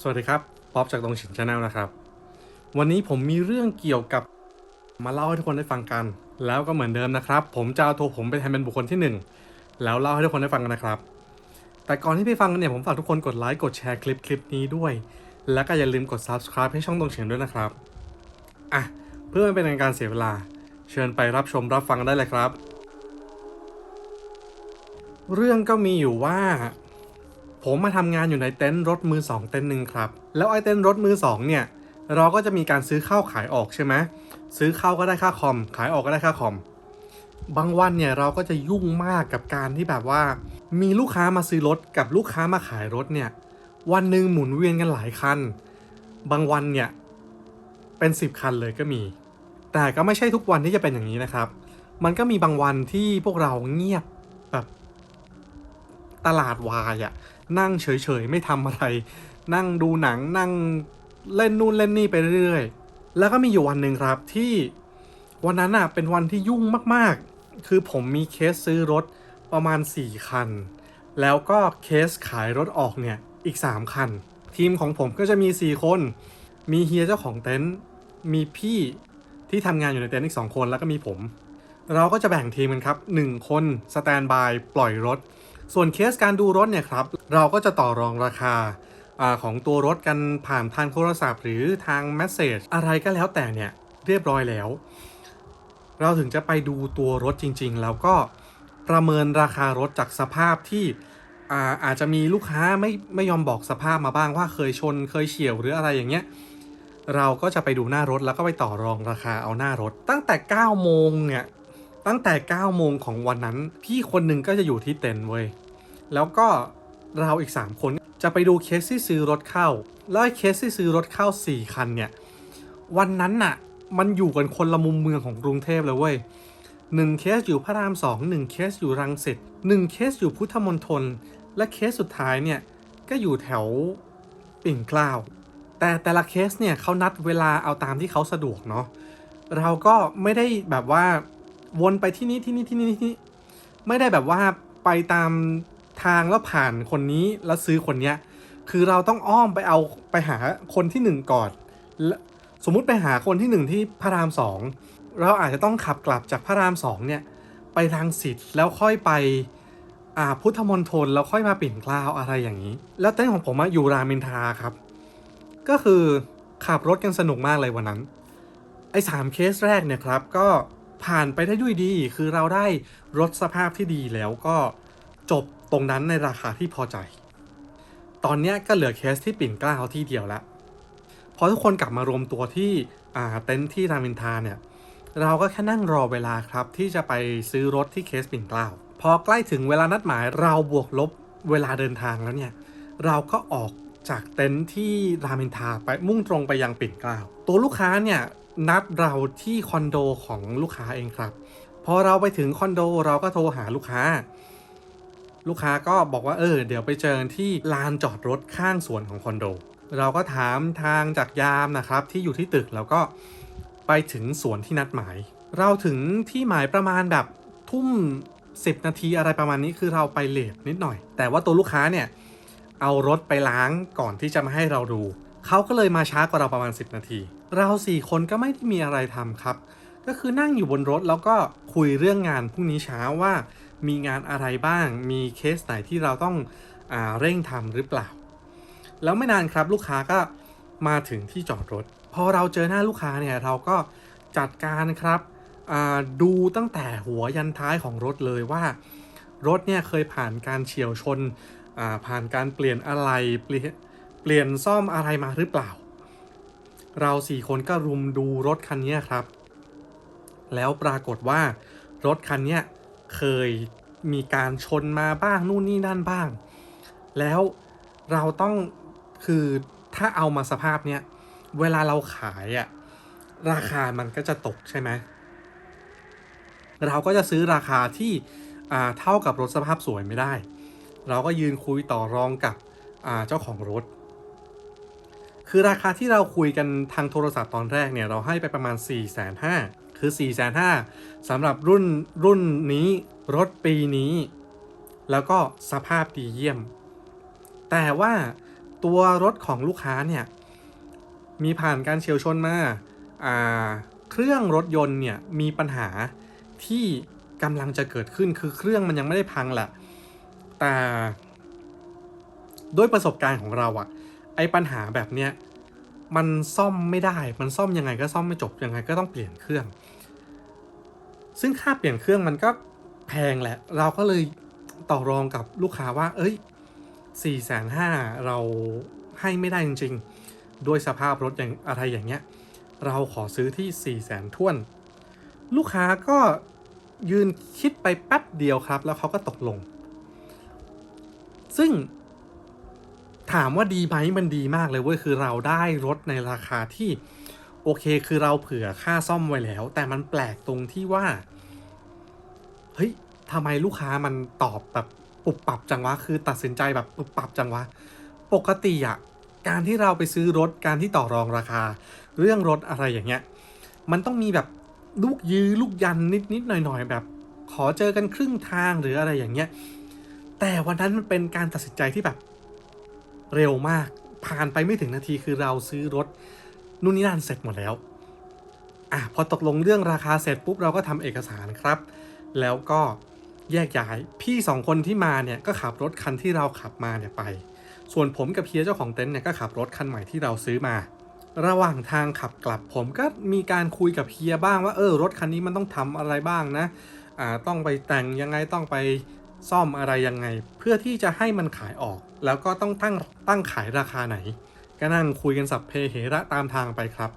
สวัสดีครับ ป๊อปจากตรงฉินชาแนลนะครับ วันนี้ผมมีเรื่องเกี่ยวกับมาเล่าให้ทุกคนได้ฟังกัน แล้วก็เหมือนเดิมนะครับ ผมจะเอาตัวผมไปแทนเป็นบุคคลที่หนึ่งแล้วเล่าให้ทุกคนได้ฟังกันนะครับ แต่ก่อนที่ไปฟังกันเนี่ยผมฝากทุกคนกดไลค์กดแชร์คลิปคลิปนี้ด้วย แล้วก็อย่าลืมกด subscribe ให้ช่องตรงเฉียงด้วยนะครับอะเพื่อไม่เป็นการเสียเวลา เชิญไปรับชมรับฟังได้เลยครับ เรื่องก็มีอยู่ว่า ผมมาทำงานอยู่ในเต็นท์รถมือสองเต็นท์หนึ่งครับ แล้วไอ้เต็นท์รถมือสองเนี่ย เราก็จะมีการซื้อเข้าขายออกใช่ไหมซื้อเข้าก็ได้ค่าคอม ขายออกก็ได้ค่าคอม บางวันเนี่ยเราก็จะยุ่งมากกับการที่แบบว่า มีลูกค้ามาซื้อรถกับลูกค้ามาขายรถเนี่ย วันหนึ่งหมุนเวียนกันหลายคัน บางวันเนี่ยเป็นสิบคันเลยก็มี แต่ก็ไม่ใช่ทุกวันที่จะเป็นอย่างนี้นะครับ มันก็มีบางวันที่พวกเราเงียบแบบตลาดวายอะ นั่งเฉยๆ ไม่ทำอะไร นั่งดูหนังนั่งเล่นนู่นเล่นนี่ไปเรื่อยๆ แล้วก็มีอยู่วันหนึ่งครับที่วันนั้นอะเป็นวันที่ยุ่งมากๆ คือผมมีเคสซื้อรถประมาณ 4 คัน แล้วก็เคสขายรถออกเนี่ยอีก 3 คัน ทีมของผมก็จะมี 4 คน มีเฮียเจ้าของเต็นท์มีพี่ที่ทำงานอยู่ในเต็นท์อีก 2 คนแล้วก็มีผม เราก็จะแบ่งทีมกันครับ 1 คนสแตนบายปล่อยรถ ส่วนเคสการดูรถเนี่ยครับเราก็จะต่อรองราคาอของตัวรถกันผ่านทางโทรศัพท์หรือทางแมสเซจอะไรก็แล้วแต่เนี่ยเรียบร้อยแล้ว เราถึงจะไปดูตัวรถจริง ๆ แล้วก็ประเมินราคารถจากสภาพที่อาอาจจะมีลูกค้าไม่ไม่ยอมบอกสภาพมาบ้างว่าเคยชนเคยเฉียวหรืออะไรอย่างเงี้ยเราก็จะไปดูหน้ารถแล้วก็ไปต่อรองราคาเอาหน้ารถ ตั้งแต่9โมงเนี่ย ตั้งแต่9โมงของวันนั้น พี่คนหนึ่งก็จะอยู่ที่เต็นท์เว้ย แล้วก็เราอีก 3 คนจะไปดูเคสที่ซื้อรถเข้า แล้วไอ้เคสที่ซื้อรถเข้า 4 คันเนี่ย วันนั้นน่ะ มันอยู่กันคนละมุมเมืองของกรุงเทพเลยเว้ยหนึ่งเคสอยู่พระรามสองหนึ่งเคสอยู่รังสิตหนึ่งเคสอยู่พุทธมณฑลและเคสสุดท้ายเนี่ย ก็อยู่แถวปิ่นเกล้าแต่แต่ละเคสเนี่ยเขานัดเวลาเอาตามที่เขาสะดวกเนาะเราก็ไม่ได้แบบว่า วนไปที่นี่ที่นี่ที่นี่ที่นี่ไม่ได้แบบว่าไปตามทางแล้วผ่านคนนี้แล้วซื้อคนเนี้ย คือเราต้องอ้อมไปเอาไปหาคนที่หนึ่งก่อนและสมมุติไปหาคนที่หนึ่งที่พระรามสองเราอาจจะต้องขับกลับจากพระรามสองเนี่ยไปทางสิทธิ์แล้วค่อยไปอ่าพุทธมณฑลแล้วค่อยมาปิ่นกล้าวอะไรอย่างนี้ แล้วเต้นของผมอะอยู่รามินทาครับ ก็คือขับรถกันสนุกมากเลยวันนั้น ไอ้สามเคสแรกเนี่ยครับก็ ผ่านไปได้ด้วยดี คือเราได้รถสภาพที่ดีแล้วก็จบตรงนั้นในราคาที่พอใจ ตอนนี้ก็เหลือเคสที่ปิ่นกล้าที่เดียวล้วพอทุกคนกลับมารวมตัวที่เต็นท์ที่รามอินทาเนี่ยเราก็แค่นั่งรอเวลาครับที่จะไปซื้อรถที่เคสปิ่นเกล้าพอใกล้ถึงเวลานัดหมายเราบวกลบเวลาเดินทางแล้วเนี่ย เราก็ออกจากเต็นท์ที่รามินทาไปมุ่งตรงไปยังปิ่นเกล้าตัวลูกค้าเนี่ย นัดเราที่คอนโดของลูกค้าเองครับ พอเราไปถึงคอนโดเราก็โทรหาลูกค้า ลูกค้าก็บอกว่าเออ เดี๋ยวไปเจอที่ลานจอดรถข้างสวนของคอนโด เราก็ถามทางจากยามนะครับ ที่อยู่ที่ตึกแล้วก็ไปถึงสวนที่นัดหมาย เราถึงที่หมายประมาณแบบทุ่ม 10 นาทีอะไรประมาณนี้คือเราไปเลทนิดหน่อย แต่ว่าตัวลูกค้าเนี่ยเอารถไปล้างก่อนที่จะมาให้เราดู เขาก็เลยมาช้ากว่าเราประมาณ 10 นาที เราสี่คนก็ไม่ได้มีอะไรทำครับ ก็คือนั่งอยู่บนรถแล้วก็คุยเรื่องงานพรุ่งนี้เช้าว่า มีงานอะไรบ้าง มีเคสไหนที่เราต้องอาเร่งทำหรือเปล่า แล้วไม่นานครับลูกค้าก็มาถึงที่จอดรถ พอเราเจอหน้าลูกค้าเนี่ยเราก็จัดการครับดูตั้งแต่หัวยันท้ายของรถเลยว่ารถเนี่ยเคยผ่านการเฉียวชนผ่านการเปลี่ยนอะไรเปลี่ยน เปลี่ยนซ่อมอะไรมาหรือเปล่า เราสี่คนก็รุมดูรถคันนี้ครับ แล้วปรากฏว่ารถคันนี้เคยมีการชนมาบ้างนู่นนี่นั่นบ้าง แล้วเราต้องคือถ้าเอามาสภาพเนี้ยเวลาเราขายอะราคามันก็จะตกใช่ไหมเราก็จะซื้อราคาที่เท่ากับรถสภาพสวยไม่ได้ เราก็ยืนคุยต่อรองกับเจ้าของรถ คือราคาที่เราคุยกันทางโทรศัพท์ตอนแรกเนี่ย เราให้ไปประมาณ 4 5 0 0 0คือ 4 5 0 0 0สำหรับรุ่นรุ่นนี้รถปีนี้ แล้วก็สภาพดีเยี่ยม แต่ว่าตัวรถของลูกค้าเนี่ย มีผ่านการเฉียวชนมาอ่าเครื่องรถยนต์เนี่ยมีปัญหาที่กำลังจะเกิดขึ้นคือเครื่องมันยังไม่ได้พังแหละแต่ด้วยประสบการณ์ของเราอะ ไอ้ปัญหาแบบเนี้ยมันซ่อมไม่ได้ มันซ่อมยังไงก็ซ่อมไม่จบยังไงก็ต้องเปลี่ยนเครื่อง ซึ่งค่าเปลี่ยนเครื่องมันก็แพงแหละ เราก็เลยต่อรองกับลูกค้าว่า เอ้ย4ี่แสนห้าเราให้ไม่ได้จริง ๆ ด้วยสภาพรถอย่างอะไรอย่างเงี้ย เราขอซื้อที่4ี่แสนท่วน ลูกค้าก็ยืนคิดไปแป๊บเดียวครับ แล้วเขาก็ตกลง ซึ่ง ถามว่าดีไหมมันดีมากเลยเว้ยคือเราได้รถในราคาที่โอเคคือเราเผื่อค่าซ่อมไว้แล้ว แต่มันแปลกตรงที่ว่าเฮ้ยทำไมลูกค้ามันตอบแบบปุบปับจังวะ คือตัดสินใจแบบปุบปับจังวะ ปกติอะการที่เราไปซื้อรถการที่ต่อรองราคา เรื่องรถอะไรอย่างเงี้ย มันต้องมีแบบลูกยื้อลูกยันนิดนิดหน่อยหน่อยแบบ ขอเจอกันครึ่งทางหรืออะไรอย่างเงี้ย แต่วันนั้นมันเป็นการตัดสินใจที่แบบ เร็วมาก ผ่านไปไม่ถึงนาทีคือเราซื้อรถนู่นนี่นั่นเสร็จหมดแล้วอะพอตกลงเรื่องราคาเสร็จปุ๊บเราก็ทำเอกสารครับ แล้วก็แยกย้ายพี่สองคนที่มาเนี่ยก็ขับรถคันที่เราขับมาเนี่ยไป ส่วนผมกับเพียเจ้าของเต็นท์เนี่ยก็ขับรถคันใหม่ที่เราซื้อมา ระหว่างทางขับกลับผมก็มีการคุยกับเพียบ้างว่าเออรถคันนี้มันต้องทำอะไรบ้างนะอ่าต้องไปแต่งยังไงต้องไป ซ่อมอะไรยังไง เพื่อที่จะให้มันขายออก แล้วก็ต้องตั้งตั้งขายราคาไหน ก็นั่งคุยกันสับเพเหระตามทางไปครับ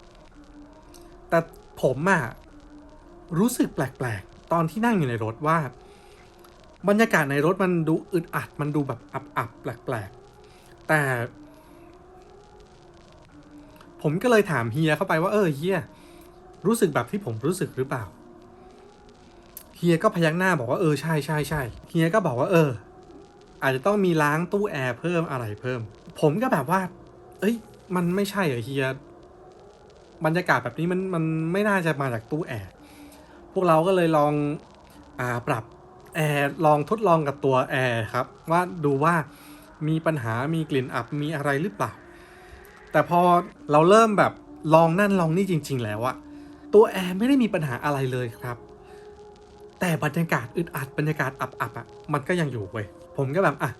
แต่ผมอะรู้สึกแปลกๆ ตอนที่นั่งอยู่ในรถว่า บรรยากาศในรถมันดูอึดอัด มันดูแบบอับๆแปลกๆ แต่ ผมก็เลยถามเฮียเข้าไปว่าเออเฮียรู้สึกแบบที่ผมรู้สึกหรือเปล่า เฮียก็พยักหน้าบอกว่าเออใช่ใช่ใช่เฮียก็บอกว่าเออ อาจจะต้องมีล้างตู้แอร์เพิ่มอะไรเพิ่ม ผมก็แบบว่า เอ้ย มันไม่ใช่เหรอเฮียบรรยากาศแบบนี้มันมันไม่น่าจะมาจากตู้แอร์พวกเราก็เลยลองอ่าปรับแอร์ลองทดลองกับตัวแอร์ครับ ว่าดูว่ามีปัญหามีกลิ่นอับมีอะไรหรือเปล่า แต่พอเราเริ่มแบบลองนั่นลองนี่จริง ๆ แล้วอะตัวแอร์ไม่ได้มีปัญหาอะไรเลยครับ แต่บรรยากาศอึดอัดบรรยากาศอับๆอะมันก็ยังอยู่เว้ยผมก็แบบอะ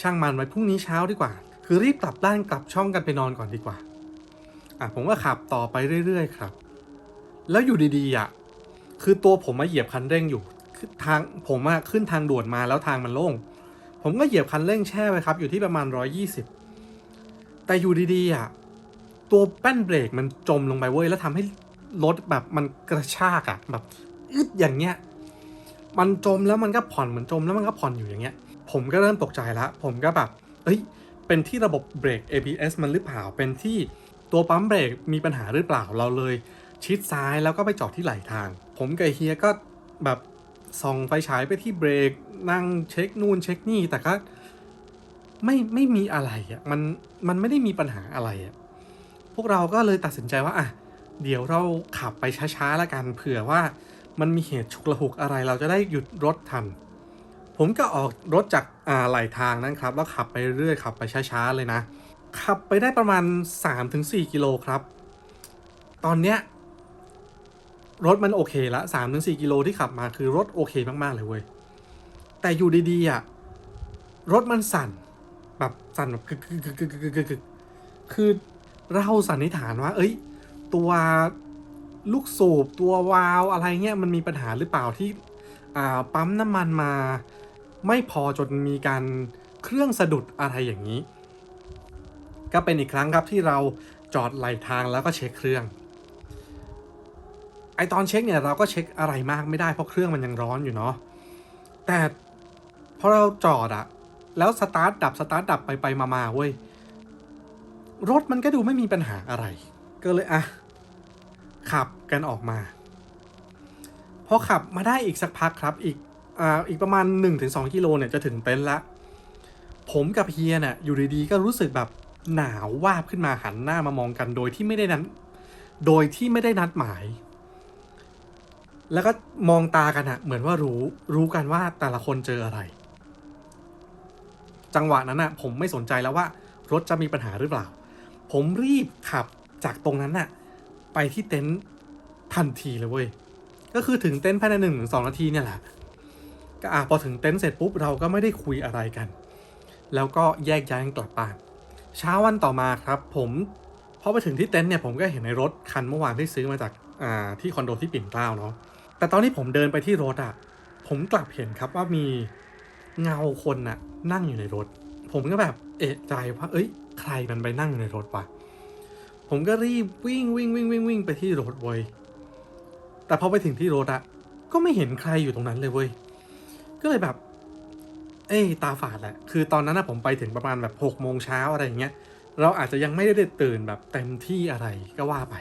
ช่างมันไว้พรุ่งนี้เช้าดีกว่า คือรีบกลับด้านกลับช่องกันไปนอนก่อนดีกว่าอะผมก็ขับต่อไปเรื่อยๆครับ แล้วอยู่ดีๆอะคือตัวผมมาเหยียบคันเร่งอยู่คือทางผมอะขึ้นทางด่วนมาแล้วทางมันโล่ง ผมก็เหยียบคันเร่งแช่ไว้ครับ อยู่ที่ประมาณ 120 แต่อยู่ดีๆอะตัวแป้นเบรกมันจมลงไปเว้ยแล้วทำให้รถแบบมันกระชากอะแบบอึดอย่างเงี้ย มันจมแล้วมันก็ผ่อนเหมือนจมแล้วมันก็ผ่อนอยู่อย่างเงี้ย ผมก็เริ่มตกใจละผมก็แบบเอ้ยเป็นที่ระบบเบรก ABS มันหรือเปล่าเป็นที่ตัวปั๊มเบรกมีปัญหาหรือเปล่าเราเลย ชิดซ้ายแล้วก็ไปจอดที่ไหลทาง ผมกับเฮียก็แบบส่องไฟฉายไปที่เบรกนั่งเช็คนู่นเช็คนี่แต่ก็ไม่ไม่มีอะไรอะมันมันไม่ได้มีปัญหาอะไรอะพวกเราก็เลยตัดสินใจว่าอะเดี๋ยวเราขับไปช้าๆแล้วกันเผื่อว่า มันมีเหตุฉุกละหุกอะไรเราจะได้หยุดรถทัน ผมก็ออกรถจากอ่าไหลทางนั้นครับแล้วขับไปเรื่อยขับไปช้าๆเลยนะ ขับไปได้ประมาณ 3-4 กิโลครับ ตอนเนี้ยรถมันโอเคละ3-4 กิโลที่ขับมาคือรถโอเคมากๆเลยเว้ย แต่อยู่ดีๆอะรถมันสั่นแบบสั่นแบบกึกกึกกึกกึกกึกกึกกึกคือเราสันนิษฐานว่า เอ้ย ตัว ลูกสูบตัววาล์วอะไรเงี้ยมันมีปัญหาหรือเปล่าที่ปั๊มน้ำมันมา ไม่พอจนมีการเครื่องสะดุดอะไรอย่างนี้ ก็เป็นอีกครั้งครับที่เราจอดไหลทางแล้วก็เช็คเครื่อง ไอตอนเช็คเนี่ยเราก็เช็คอะไรมากไม่ได้เพราะเครื่องมันยังร้อนอยู่เนาะแต่พอเราจอดอะแล้วสตาร์ทดับสตาร์ทดับไปไปมามาเว้ยรถมันก็ดูไม่มีปัญหาอะไร ก็เลยอะ ขับกันออกมา พอขับมาได้อีกสักพักครับ อีกอ่าอีกประมาณ 1-2กิโลเนี่ยจะถึงเต็นท์ละ ผมกับเฮียเนี่ยอยู่ดีๆก็รู้สึกแบบหนาววาบขึ้นมาหันหน้ามามองกันโดยที่ไม่ได้นัดโดยที่ไม่ได้นัดหมาย แล้วก็มองตากันอะเหมือนว่ารู้รู้กันว่าแต่ละคนเจออะไร จังหวะนั้นอะผมไม่สนใจแล้วว่า รถจะมีปัญหาหรือเปล่า ผมรีบขับจากตรงนั้นน่ะ ไปที่เต็นท์ทันทีเลยเว้ย ก็คือถึงเต็นท์ภายในหนึ่งถึงสองนาทีเนี่ยแหละ ก็อะพอถึงเต็นท์เสร็จปุ๊บเราก็ไม่ได้คุยอะไรกัน แล้วก็แยกย้ายกันกลับบ้าน เช้าวันต่อมาครับ ผมพอไปถึงที่เต็นท์เนี่ยผมก็เห็นในรถคันเมื่อวานที่ซื้อมาจากอ่าที่คอนโดที่ปิ่นเกล้าเนาะ แต่ตอนที่ผมเดินไปที่รถอะผมกลับเห็นครับว่ามีเงาคนน่ะนั่งอยู่ในรถ ผมก็แบบเอะใจว่า เอ้ย ใครมันไปนั่งอยู่ในรถวะ ผมก็รีบวิ่งวิ่งวิ่งวิ่งวิ่งไปที่รถเว้ยแต่พอไปถึงที่รถอะก็ไม่เห็นใครอยู่ตรงนั้นเลยเว้ยก็เลยแบบ เอ้ยตาฝาดแหละคือตอนนั้นนะผมไปถึงประมาณแบบหกโมงเช้าอะไรอย่างเงี้ย เราอาจจะยังไม่ได้ตื่นแบบเต็มที่อะไรก็ว่าไป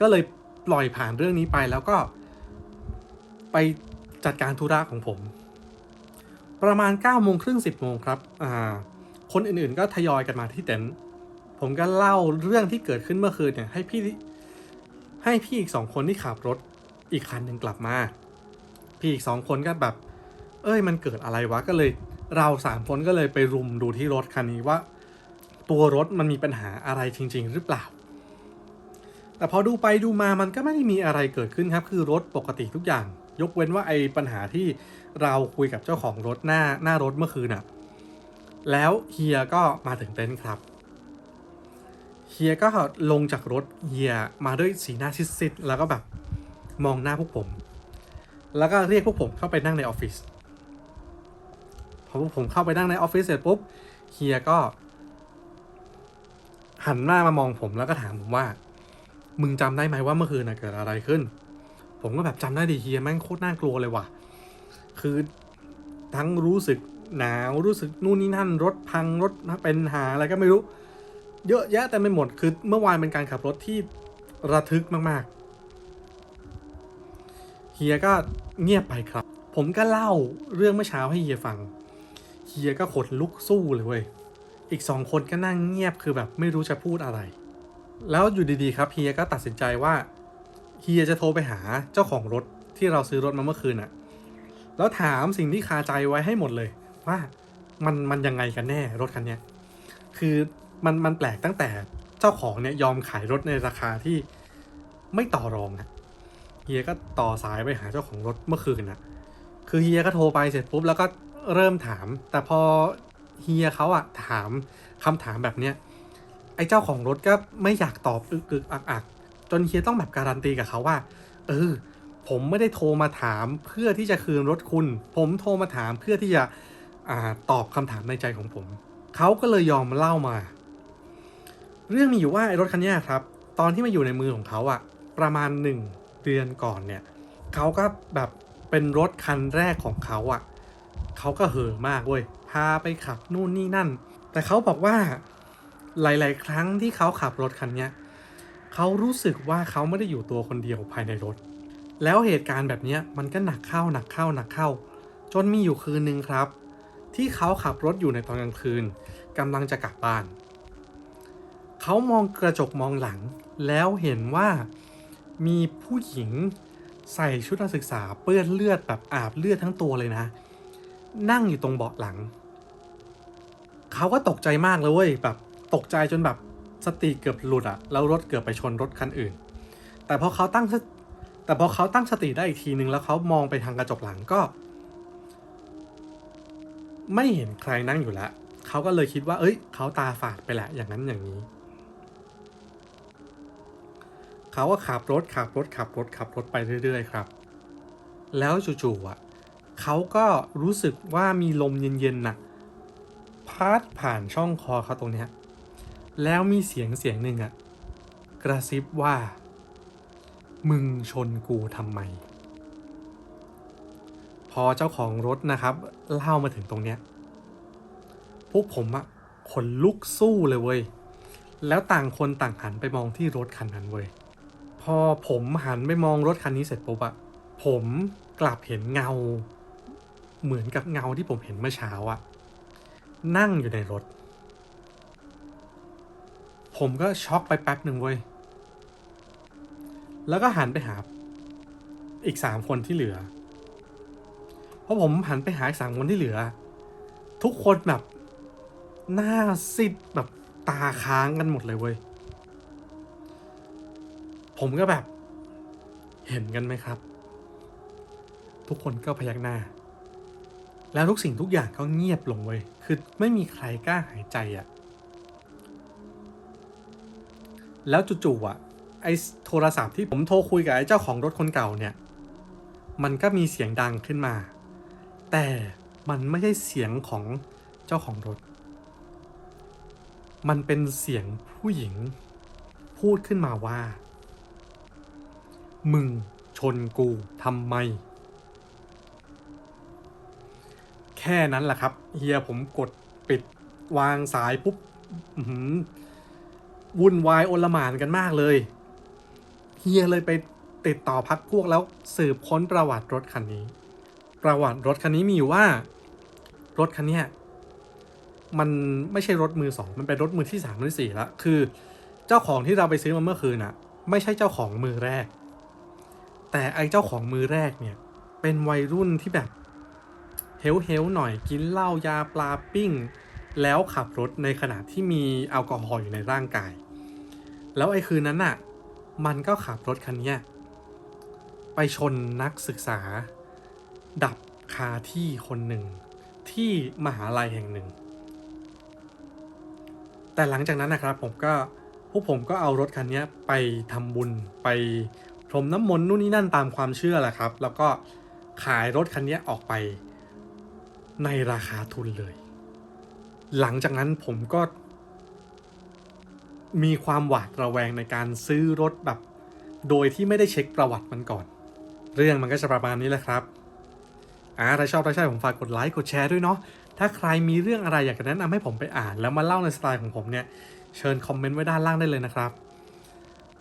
ก็เลยปล่อยผ่านเรื่องนี้ไปแล้วก็ ไปจัดการธุระของผม ประมาณ9ก้าโมงครึ่งสิบโมงครับ อ่า คนอื่นๆก็ทยอยกันมาที่เต็นท์ ผมก็เล่าเรื่องที่เกิดขึ้นเมื่อคืนเนี่ยให้พี่ให้พี่อีกสองคนที่ขับรถอีกคันหนึ่งกลับมา พี่อีกสองคนก็แบบ เอ้ยมันเกิดอะไรวะก็เลยเราสามคนก็เลยไปรุมดูที่รถคันนี้ว่า ตัวรถมันมีปัญหาอะไรจริง ๆ หรือเปล่า แต่พอดูไปดูมามันก็ไม่ได้มีอะไรเกิดขึ้นครับ คือรถปกติทุกอย่าง ยกเว้นว่าไอ้ปัญหาที่เราคุยกับเจ้าของรถหน้าหน้ารถเมื่อคืนน่ะแล้วเฮียก็มาถึงเต็นท์ครับ ฮียก็ลงจากรถเฮียมาด้วยสีหน้าซิดๆแล้วก็แบบมองหน้าพวกผม แล้วก็เรียกพวกผมเข้าไปนั่งในออฟฟิศพอพวกผมเข้าไปนั่งในออฟฟิศเสร็จปุ๊บเฮียก็ หันหน้ามามองผมแล้วก็ถามผมว่า มึงจำได้ไหมว่าเมื่อคืนนะเกิดอะไรขึ้น ผมก็แบบจำได้ดิเฮียแม่งโคตรน่ากลัวเลยว่ะ คือทั้งรู้สึกหนาวรู้สึกนู่นนี่นั่นรถพังรถเป็นหาอะไรก็ไม่รู้ เยอะแยะแต่ไม่หมดคือเมื่อวานเป็นการขับรถที่ระทึกมากๆ เฮียก็เงียบไปครับ ผมก็เล่าเรื่องเมื่อเช้าให้เฮียฟัง เฮียก็ขนลุกสู้เลยเว้ย อีกสองคนก็นั่งเงียบคือแบบไม่รู้จะพูดอะไร แล้วอยู่ดีๆครับเฮียก็ตัดสินใจว่าเฮียจะโทรไปหาเจ้าของรถที่เราซื้อรถมาเมื่อคืนอะแล้วถามสิ่งที่คาใจไว้ให้หมดเลย ว่ามันมันยังไงกันแน่รถคันนี้คือ มันมันแปลกตั้งแต่เจ้าของเนี่ยยอมขายรถในราคาที่ไม่ต่อรองอะเฮียก็ต่อสายไปหาเจ้าของรถเมื่อคืนอะคือเฮียก็โทรไปเสร็จปุ๊บแล้วก็เริ่มถาม แต่พอเฮียเขาอะถามคำถามแบบเนี้ยไอ้เจ้าของรถก็ไม่อยากตอบอึกอึกอักอักจนเฮียต้องแบบการันตีกับเขาว่า เออ ผมไม่ได้โทรมาถามเพื่อที่จะคืนรถคุณ ผมโทรมาถามเพื่อที่จะอ่าตอบคำถามในใจของผม เขาก็เลยยอมเล่ามา เรื่องมีอยู่ว่าไอ้รถคันนี้ครับ ตอนที่มาอยู่ในมือของเขาอะประมาณหนึ่งเดือนก่อนเนี่ยเขาก็แบบเป็นรถคันแรกของเขาอะเขาก็เห่อมากเว้ยพาไปขับนู่นนี่นั่น แต่เขาบอกว่าหลาย ๆ ครั้งที่เขาขับรถคันนี้เขารู้สึกว่าเขาไม่ได้อยู่ตัวคนเดียวภายในรถ แล้วเหตุการณ์แบบนี้มันก็หนักเข้าหนักเข้าหนักเข้า จนมีอยู่คืนหนึ่งครับ ที่เขาขับรถอยู่ในตอนกลางคืนกำลังจะกลับบ้าน เขามองกระจกมองหลัง แล้วเห็นว่ามีผู้หญิงใส่ชุดนักศึกษาเปื้อนเลือดแบบอาบเลือดทั้งตัวเลยนะ นั่งอยู่ตรงเบาะหลัง เขาก็ตกใจมากเลยเว้ยแบบตกใจจนแบบสติเกือบหลุดอะแล้วรถเกือบไปชนรถคันอื่น แต่พอเขาตั้งแต่พอเขาตั้งสติได้อีกทีนึงแล้วเขามองไปทางกระจกหลังก็ ไม่เห็นใครนั่งอยู่แล้วเขาก็เลยคิดว่า เอ้ย เขาตาฝาดไปแหละอย่างนั้นอย่างนี้ เขาก็ขับรถขับรถขับรถขับรถไปเรื่อยๆครับ แล้วจู่ๆอะเขาก็รู้สึกว่ามีลมเย็นๆน่ะพัดผ่านช่องคอเขาตรงเนี้ยแล้วมีเสียงเสียงหนึ่งอะกระซิบว่า มึงชนกูทำไม พอเจ้าของรถนะครับ เล่ามาถึงตรงเนี้ยพวกผมอะขนลุกสู้เลยเว้ย แล้วต่างคนต่างหันไปมองที่รถคันนั้นเว้ย อผมหันไปมองรถคันนี้เสร็จปุ๊บอะผมกลับเห็นเงา เหมือนกับเงาที่ผมเห็นเมื่อเช้าอะนั่งอยู่ในรถ ผมก็ช็อกไปแป๊บหนึ่งเว้ย แล้วก็หันไปหา อีกสามคนที่เหลือ เพอผมหันไปหาอีกสามคนที่เหลือ ทุกคนแบบหน้าซิดแบบตาค้างกันหมดเลยเว้ย ผมก็แบบ เห็นกันไหมครับ ทุกคนก็พยักหน้า แล้วทุกสิ่งทุกอย่างก็เงียบลงเว้ยคือไม่มีใครกล้าหายใจอะ่ะ แล้วจู่ๆอะ ไอ้โทรศัพท์ที่ผมโทรคุยกับไอ้เจ้าของรถคนเก่าเนี่ย มันก็มีเสียงดังขึ้นมา แต่มันไม่ใช่เสียงของเจ้าของรถ มันเป็นเสียงผู้หญิงพูดขึ้นมาว่า มึงชนกูทำไม แค่นั้นแหละครับเฮียผมกดปิดวางสายปุ๊บวุ่นวายโอลหมานกันมากเลย เฮียเลยไปติดต่อพักพวกแล้วสืบค้นประวัติรถคันนี้ ประวัติรถคันนี้มีอยู่ว่า รถคันนี้มันไม่ใช่รถมือสองมันเป็นรถมือที่สามมือสี่ล้วคือ เจ้าของที่เราไปซื้อมาเมื่อคืนน่ะ ไม่ใช่เจ้าของมือแรก แต่ไอเจ้าของมือแรกเนี่ย เป็นวัยรุ่นที่แบบเฮลเฮลหน่อยกินเหล้ายาปลาปิ้ง แล้วขับรถในขณะที่มีแอลกอฮอล์อยู่ในร่างกาย แล้วไอ้คืนนั้นน่ะ มันก็ขับรถคันนี้ไปชนนักศึกษา ดับคาที่คนหนึ่ง ที่มหาลัยแห่งหนึ่ง แต่หลังจากนั้นนะครับผมก็พวกผมก็เอารถคันนี้ไปทำบุญไป พรมน้ำมนต์นู่นนี่นั่นตามความเชื่อแหละครับ แล้วก็ขายรถคันนี้ออกไปในราคาทุนเลย หลังจากนั้นผมก็ มีความหวาดระแวงในการซื้อรถแบบ โดยที่ไม่ได้เช็คประวัติมันก่อน เรื่องมันก็จะประมาณนี้แหละครับอ่าถ้าชอบถ้าใช่ผมฝากกดไลค์กดแชร์ด้วยเนาะถ้าใครมีเรื่องอะไรอยากจะแนะนำให้ผมไปอ่าน แล้วมาเล่าในสไตล์ของผมเนี่ย เชิญคอมเมนต์ไว้ด้านล่างได้เลยนะครับ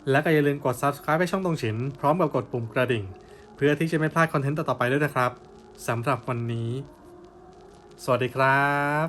และก็อย่าลืมกด subscribe ไปช่องตรงฉิน พร้อมกับกดปุ่มกระดิ่ง เพื่อที่จะไม่พลาดคอนเทนต์ต่อๆไปด้วยนะครับสำหรับวันนี้ สวัสดีครับ